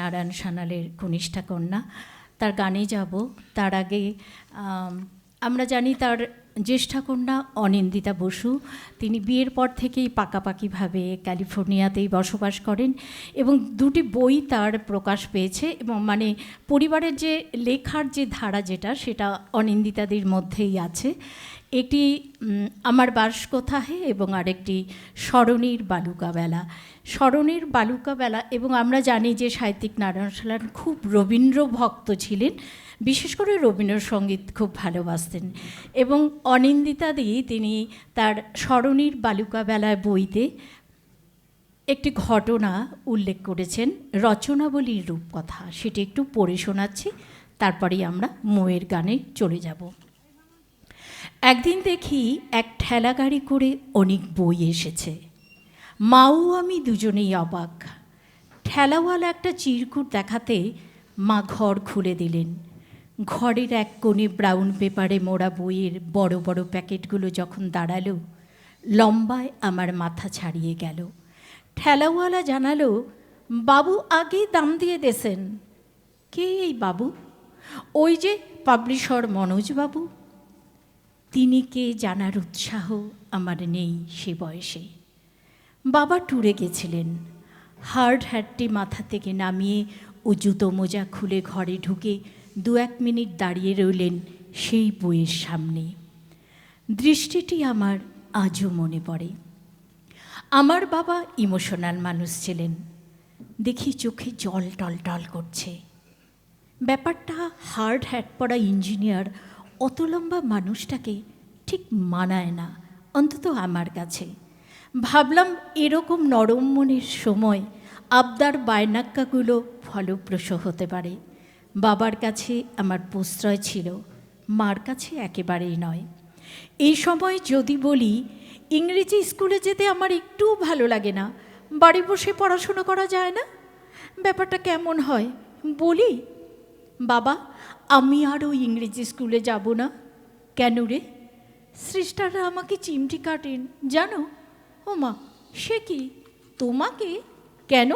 নারায়ণ সানালের কনিষ্ঠা কন্যা। তার গানে যাব। তার আগে আমরা জানি তার জ্যেষ্ঠা কন্যা অনিন্দিতা বসু। তিনি বিয়ের পর থেকেই পাকাপাকিভাবে ক্যালিফোর্নিয়াতেই বসবাস করেন এবং দুটি বই তার প্রকাশ পেয়েছে এবং মানে পরিবারের যে লেখার যে ধারা যেটা, সেটা অনিন্দিতাদের মধ্যেই আছে। একটি আমার বাস কোথা হে এবং আরেকটি স্মরণীর বালুকা বেলা। স্মরণীর বালুকা বেলা এবং আমরা জানি যে সাহিত্যিক নারায়ণ সালান খুব রবীন্দ্র ভক্ত ছিলেন, বিশেষ করে রবীন্দ্রসঙ্গীত খুব ভালোবাসতেন। এবং অনিন্দিতাদি তিনি তার স্মরণীর বালুকা বেলায় বইতে একটি ঘটনা উল্লেখ করেছেন, রচনাবলীর রূপকথা। সেটি একটু পড়ে শোনাচ্ছি, তারপরেই আমরা মোয়ের গানে চলে যাব। একদিন দেখি এক ঠেলা গাড়ি করে অনেক বই এসেছে। মাও আমি দুজনেই অবাক। ঠেলাওয়ালা একটা চিরকুট দেখাতে মা ঘর খুলে দিলেন। ঘরের এক কোণে ব্রাউন পেপারে মোড়া বইয়ের বড় বড় প্যাকেটগুলো যখন দাঁড়াল, লম্বায় আমার মাথা ছাড়িয়ে গেল। ঠেলাওয়ালা জানালো, বাবু আগেই দাম দিয়ে দেছেন। কে এই বাবু? ওই যে পাবলিশর মনোজবাবু। তিনি কে জানার উৎসাহ আমার নেই সে বয়সে। বাবা ট্যুরে গেছিলেন। হার্ড হ্যাটটি মাথা থেকে নামিয়ে ও জুতো মোজা খুলে ঘরে ঢুকে দু এক মিনিট দাঁড়িয়ে রইলেন সেই বইয়ের সামনে। দৃষ্টিটি আমার আজও মনে পড়ে। আমার বাবা ইমোশনাল মানুষ ছিলেন। দেখি চোখে জল টল টল করছে। ব্যাপারটা হার্ড হ্যাট পরা ইঞ্জিনিয়ার অত লম্বা মানুষটাকে ঠিক মানায় না, অন্তত আমার কাছে। ভাবলাম এরকম নরম মনের সময় আবদার বায়নাক্কাগুলো ফলপ্রসূ হতে পারে। বাবার কাছে আমার প্রশ্রয় ছিল, মার কাছে একেবারেই নয়। এই সময় যদি বলি, ইংরেজি স্কুলে যেতে আমার একটুও ভালো লাগে না, বাড়ি বসে পড়াশুনো করা যায় না? ব্যাপারটা কেমন হয়? বলি, বাবা আমি আরও ইংরেজি স্কুলে যাব না? কেন রে? সিস্টাররা আমাকে চিমটি কাটেন, জানো? ও মা সে কি? তোমাকে? কেন?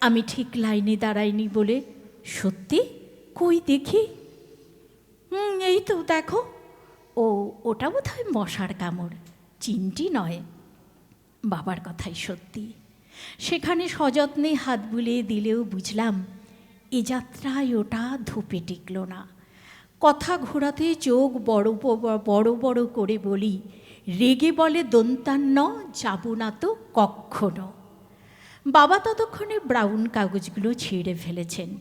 আমি ঠিক লাইনে দাঁড়াইনি বলে। সত্যি? কই দেখি? হুম এই তো, দেখো। ও, ওটা বোধ হয় মশার কামড়, চিমটি নয়। বাবার কথাই সত্যি। সেখানে সযত্নে হাত বুলিয়ে দিলেও বুঝলাম এ যাত্রায় ওটা ধূপে টিকল না। কথা ঘোরাতে চোখ বড় বড় বড় করে বলি, রেগে বলে দন্তান্ন, যাব না তো কক্ষনো। বাবা ততক্ষণে ব্রাউন কাগজগুলো ছিঁড়ে ফেলেছেন।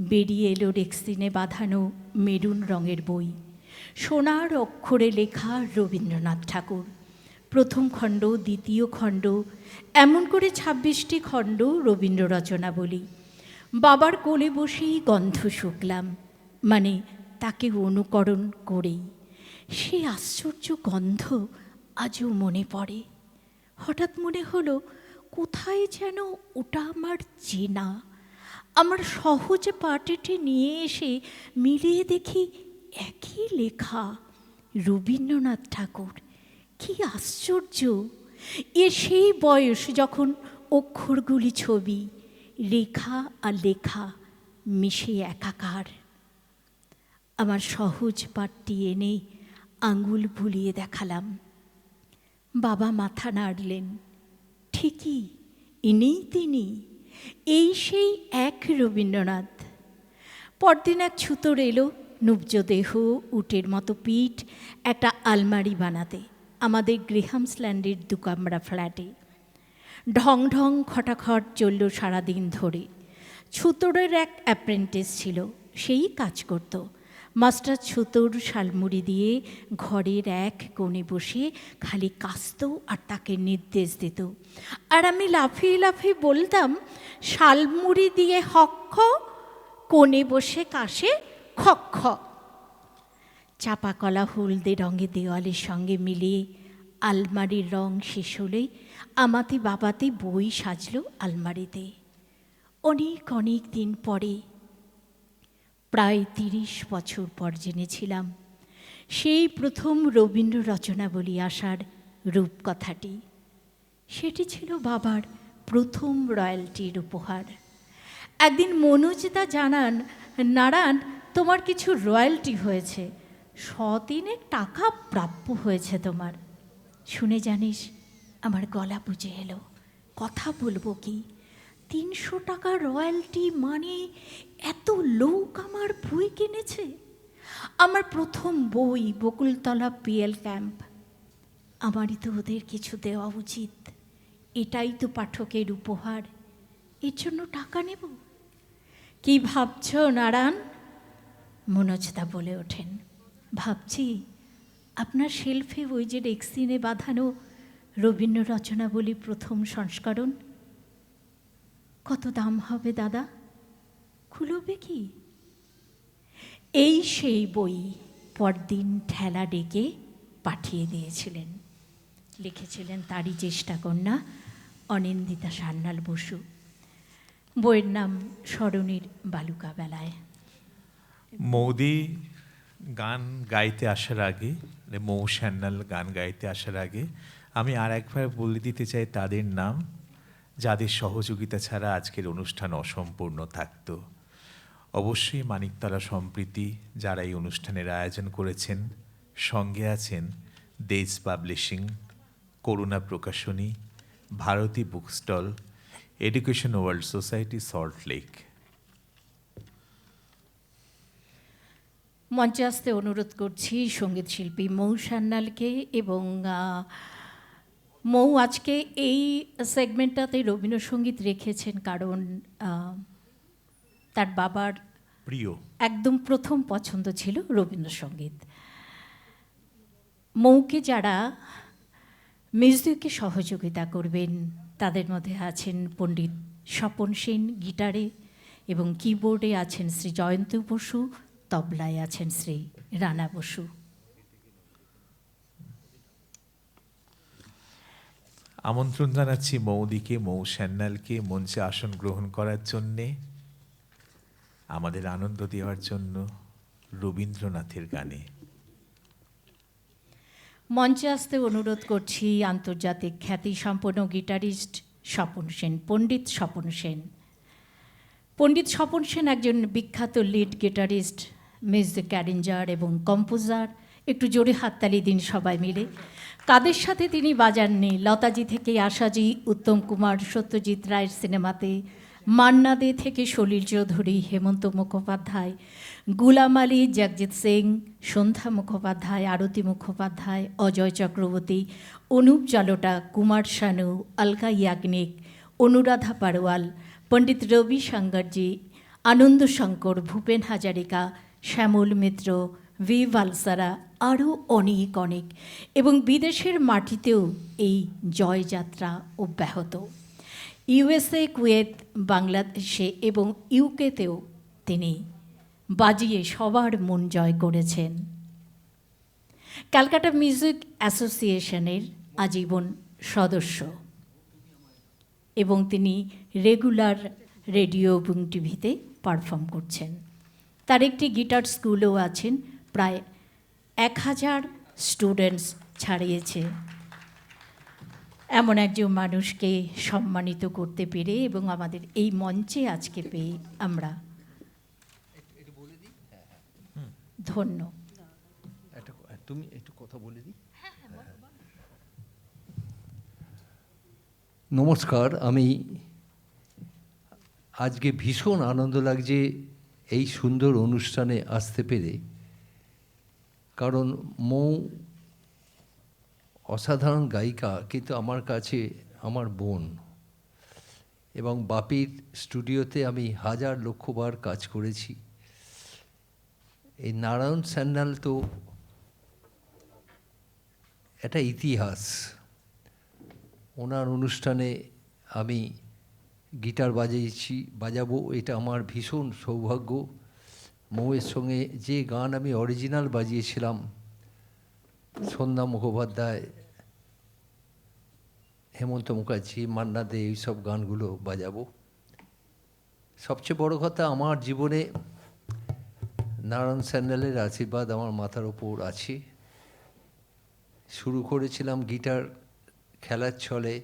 বেরিয়ে এলো রেক্সিনে বাঁধানো মেরুন রঙের বই। সোনার অক্ষরে লেখা রবীন্দ্রনাথ ঠাকুর। প্রথম খণ্ড, দ্বিতীয় খণ্ড, এমন করে ছাব্বিশটি খণ্ড রবীন্দ্র রচনা বলি। বাবার কোলে বসেই গন্ধ শুকলাম মানে তাকে অনুকরণ করেই। সে আশ্চর্য গন্ধ আজও মনে পড়ে। হঠাৎ মনে হলো, কোথায় যেন ওটা আমার চেনা। আমার সহজ পাটেটি নিয়ে এসে মিলিয়ে দেখি একই লেখা, রবীন্দ্রনাথ ঠাকুর। কি আশ্চর্য! এ সেই বয়স যখন অক্ষরগুলি ছবি রেখা আর লেখা মিশে একাকার। আমার সহজ পাঠটি এনে আঙুল ভুলিয়ে দেখালাম। বাবা মাথা নাড়লেন। ঠিকই, ইনিই তিনি। এই সেই এক রবীন্দ্রনাথ। পরদিন এক ছুতোর এলো নুব্জ দেহ উটের মতো পিঠ, একটা আলমারি বানাতে, আমাদের গ্রেহামসল্যান্ডের দুকামরা ফ্ল্যাটে। ঢং ঢং খটাখট চলল সারাদিন ধরে। ছুতোরের এক অ্যাপ্রেন্টিস ছিল, সেই কাজ করত। মাস্টার ছুতোর শালমুড়ি দিয়ে ঘরের এক কোণে বসে খালি কাস্ত আর তাকে নির্দেশ দিত। আর আমি লাফিয়ে লাফিয়ে বলতাম, শালমুড়ি দিয়ে হক্ষ কোণে বসে কাশে খক্ষ চাপা কলা হলদে রঙে দেওয়ালের সঙ্গে মিলিয়ে আলমারির রং শেষ হলেই আমাতে বাবাতে বই সাজলো আলমারিতে। অনেক অনেক দিন পরে, প্রায় তিরিশ বছর পর জেনেছিলাম, সেই প্রথম রবীন্দ্র রচনাবলী আসার রূপকথাটি। সেটি ছিল বাবার প্রথম রয়্যালটির উপহার। একদিন মনোজিতা জানান, নারায়ণ, তোমার কিছু রয়্যালটি হয়েছে। শতিনেক টাকা প্রাপ্য হয়েছে তোমার। শুনে জানিস, আমার গলা বুঝে এলো। কথা বলব কি? তিনশো টাকা রয়্যালটি মানে এত লোক আমার বই কিনেছে? আমার প্রথম বই বকুলতলা পিএল ক্যাম্প। আমারই তো ওদের কিছু দেওয়া উচিত। এটাই তো পাঠকের উপহার। এর জন্য টাকা নেব? কি ভাবছ, নারায়ণ? মনোজদা বলে ওঠেন। ভাবছি আপনার শেলফে ওই যে ডেক্সিনে বাঁধানো রবীন্দ্র রচনা বলি প্রথম সংস্করণ? কত দাম হবে দাদা? খুলবে কি? এই সেই বই পরদিন ঠেলা ডেকে পাঠিয়ে দিয়েছিলেন। লিখেছিলেন তারই চেষ্টা কন্যা অনিন্দিতা সান্যাল বসু। বইয়ের নাম স্মরণীর বালুকা বেলায় মৌদি গান গাইতে আসার আগে মৌ গান গাইতে আসার আগে আমি আর একবার বলে দিতে চাই তাদের নাম, যাদের সহযোগিতা ছাড়া আজকের অনুষ্ঠান অসম্পূর্ণ থাকত। অবশ্যই মানিকতলা সম্প্রীতি যারা এই অনুষ্ঠানের আয়োজন করেছেন, সঙ্গে আছেন দেজ পাবলিশিং, করুণা প্রকাশনী, Bharati book stall education world society Salt Lake. মঞ্চে আসতে অনুরোধ করছি সংগীত শিল্পী মৌ সান্যালকে এবং মৌ আজকে এই সেগমেন্টটাতে রবীন্দ্রসঙ্গীত রেখেছেন কারণ তার বাবার প্রিয়। একদম প্রথম পছন্দ ছিল রবীন্দ্রসঙ্গীত। মৌকে যারা মিউজিকে সহযোগিতা করবেন তাদের মধ্যে আছেন পণ্ডিত স্বপন সেন গিটারে এবং কিবোর্ডে আছেন শ্রী জয়ন্ত বসু। তবলায় আছেন শ্রী রানা বসু। আমন্ত্রণ জানাচ্ছি মৌদিকে মৌ সান্যালকে মঞ্চে আসন গ্রহণ করার জন্যে আমাদের আনন্দ দেওয়ার জন্য রবীন্দ্রনাথের গানে। মঞ্চে আসতে অনুরোধ করছি আন্তর্জাতিক খ্যাতি সম্পন্ন গিটারিস্ট স্বপন সেন পণ্ডিত স্বপন সেন। পণ্ডিত স্বপন সেন একজন বিখ্যাত লিড গিটারিস্ট। মিউজিক ক্যারেঞ্জার এবং কম্পোজার, একটু জোরে হাততালি দিন সবাই মিলে। কাদের সাথে তিনি বাজাননি লতাজি থেকে আশাজি, উত্তম কুমার, সত্যজিৎ রায়ের সিনেমাতে মান্না দে থেকে সলিল চৌধুরী, হেমন্ত মুখোপাধ্যায়, গুলাম আলী, জগজিৎ সিং, সন্ধ্যা মুখোপাধ্যায়, আরতি মুখোপাধ্যায়, অজয় চক্রবর্তী, অনুপ জালোটা, কুমার শানু, আলকা ইয়াগনিক, অনুরাধা পারওয়াল পণ্ডিত রবি শঙ্করজি আনন্দ শঙ্কর, ভূপেন হাজারিকা শ্যামল মিত্র, ভি ভালসারা আরও অনেক অনেক। এবং বিদেশের মাটিতেও এই জয়যাত্রা অব্যাহত। ইউএসএ, কুয়েত, বাংলাদেশে এবং ইউকেতেও তিনি বাজিয়ে সবার মন জয় করেছেন। ক্যালকাটা মিউজিক অ্যাসোসিয়েশনের আজীবন সদস্য। এবং তিনি রেগুলার রেডিও এবং টিভিতে পারফর্ম করছেন। তার একটি গিটার স্কুলও আছেন। প্রায় এক হাজার স্টুডেন্টস ছাড়িয়েছে। এমন একজন মানুষকে সম্মানিত করতে পেরে এবং আমাদের এই মঞ্চে আজকে পেয়ে আমরা ধন্য। তুমি একটু কথা বলে দিই। নমস্কার আমি আজকে ভীষণ আনন্দ লাগছে এই সুন্দর অনুষ্ঠানে আসতে পেরে, কারণ মৌ অসাধারণ গায়িকা, কিন্তু আমার কাছে আমার বোন এবং বাপির স্টুডিওতে আমি হাজার লক্ষবার কাজ করেছি। এই নারায়ণ স্যান্ডাল তো একটা ইতিহাস। ওনার অনুষ্ঠানে আমি গিটার বাজিয়েছি, বাজাবো, এটা আমার ভীষণ সৌভাগ্য। মৌয়ের সঙ্গে যে গান আমি অরিজিনাল বাজিয়েছিলাম, সন্ধ্যা মুখোপাধ্যায়, হেমন্ত মুখার্জি, মান্না দে এইসব গানগুলো বাজাবো। সবচেয়ে বড় কথা, আমার জীবনে নারায়ণ স্যান্ডেলের আশীর্বাদ আমার মাথার ওপর আছে। শুরু করেছিলাম গিটার খেলার ছলে।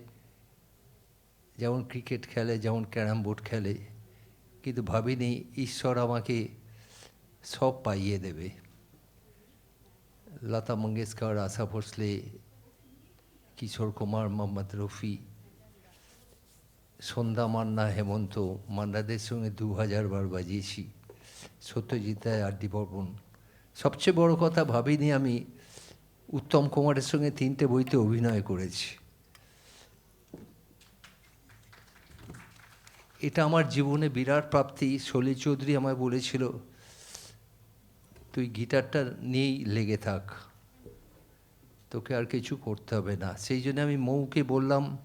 যেমন ক্রিকেট খেলে, যেমন ক্যারাম বোর্ড খেলে, কিন্তু ভাবিনি ঈশ্বর আমাকে সব পাইয়ে দেবে। লতা মঙ্গেশকর, আশা ভোসলে, কিশোর কুমার, মোহাম্মদ রফি, সন্ধ্যা মান্না, হেমন্ত, মান্নাদের সঙ্গে দু হাজার বার বাজিয়েছি। সত্যজিৎ রায় আড্ডি বর্মন। সবচেয়ে বড় কথা, ভাবিনি আমি উত্তম কুমারের সঙ্গে তিনটে বইতে অভিনয় করেছি। এটা আমার জীবনে বিরাট প্রাপ্তি। সলিল চৌধুরী আমায় বলেছিল, তুই গিটারটা নিয়েই লেগে থাক। তোকে আর কিছু করতে হবে না। সেই জন্য আমি মৌকে বললাম,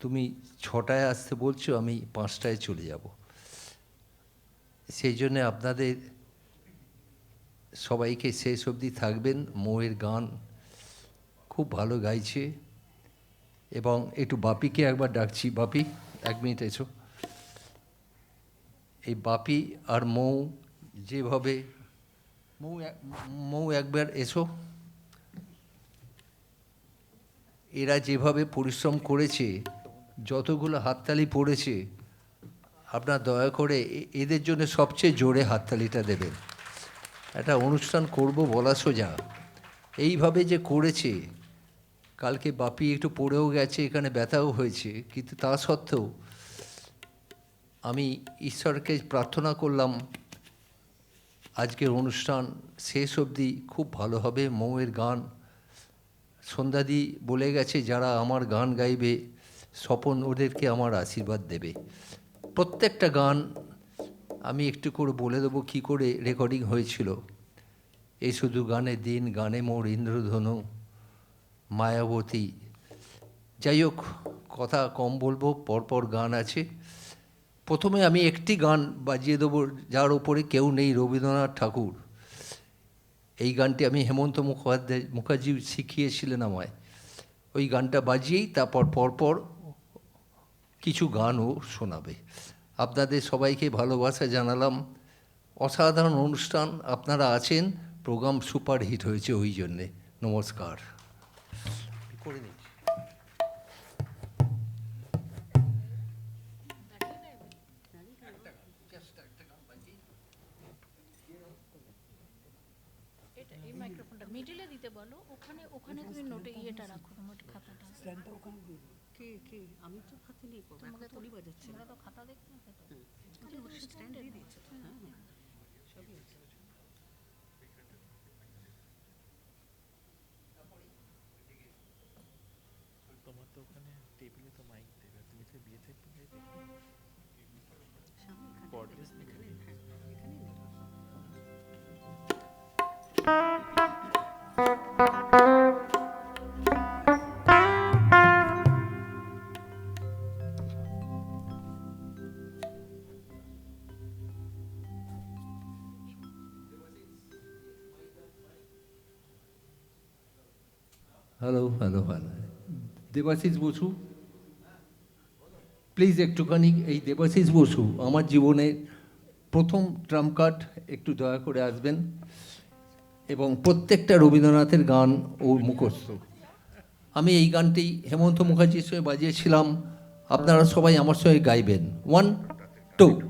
তুমি ছটায় আসতে বলছো, আমি পাঁচটায় চলে যাব। সেই জন্যে আপনাদের সবাইকে শেষ অবধি থাকবেন। মৌয়ের গান খুব ভালো গাইছে। এবং একটু বাপিকে একবার ডাকছি। বাপি, এক মিনিট এসো। এই বাপি আর মৌ যেভাবে, মৌ মৌ একবার এসো। এরা যেভাবে পরিশ্রম করেছে, যতগুলো হাততালি পড়েছে, আপনার দয়া করে এদের জন্য সবচেয়ে জোরে হাততালিটা দেবেন। একটা অনুষ্ঠান করব বলা সোজা। এইভাবে যে করেছে কালকে বাপি একটু পড়েও গেছে, এখানে ব্যথাও হয়েছে, কিন্তু তা সত্ত্বেও আমি ঈশ্বরকে প্রার্থনা করলাম, আজকের অনুষ্ঠান শেষ অবধি খুব ভালো হবে, মৌয়ের গান। সন্ধ্যাদি বলে গেছে, যারা আমার গান গাইবে, স্বপন ওদেরকে আমার আশীর্বাদ দেবে। প্রত্যেকটা গান আমি একটু করে বলে দেবো কী করে রেকর্ডিং হয়েছিল। এই শুধু গানে দিন, গানে মোর ইন্দ্রধনু। মায়াবতী। যাই হোক কথা কম বলব, পরপর গান আছে। প্রথমে আমি একটি গান বাজিয়ে দেবো, যার ওপরে কেউ নেই রবীন্দ্রনাথ ঠাকুর। এই গানটি আমি হেমন্ত মুখোপাধ্যায়, মুখার্জি শিখিয়েছিলেন আমায়। ওই গানটা বাজিয়েই তারপর পরপর কিছু গানও শোনাবে। আপনাদের সবাইকে ভালোবাসা জানালাম। অসাধারণ অনুষ্ঠান, আপনারা আছেন, প্রোগ্রাম সুপার হিট হয়েছে ওই জন্যে। নমস্কার। করে নিচ্ছি। এটা এই মাইক্রোফোনটা মিডিলে দিতে বলো ওখানে ওখানে তুমি নোটে ইয়েটা রাখো নোট খাতাটা। কে কে? আমি তো হাতে নেই করব এখন তো উনি তোমরা তো খাতা দেখতে হবে তো। স্ট্যান্ড দিয়ে দিয়েছে তো হ্যাঁ হ্যাঁ সবই আছে তোমার তো ওখানে টেবিলে তো মাইক দেবে তুমি তো বিয়ে থেকে সামনে এখানে Cordless এখানে হ্যাঁ এখানেই নেবে hello hello hello Debashish Basu. Please একটুখানি এই দেবাশিস বসু, আমার জীবনের প্রথম ট্রাম কার্ড একটু দয়া করে আসবেন। এবং প্রত্যেকটা রবীন্দ্রনাথের গান ও মুখস্থ। আমি এই গানটি হেমন্ত মুখার্জির সঙ্গে বাজিয়েছিলাম। আপনারা সবাই আমার সঙ্গে গাইবেন। One two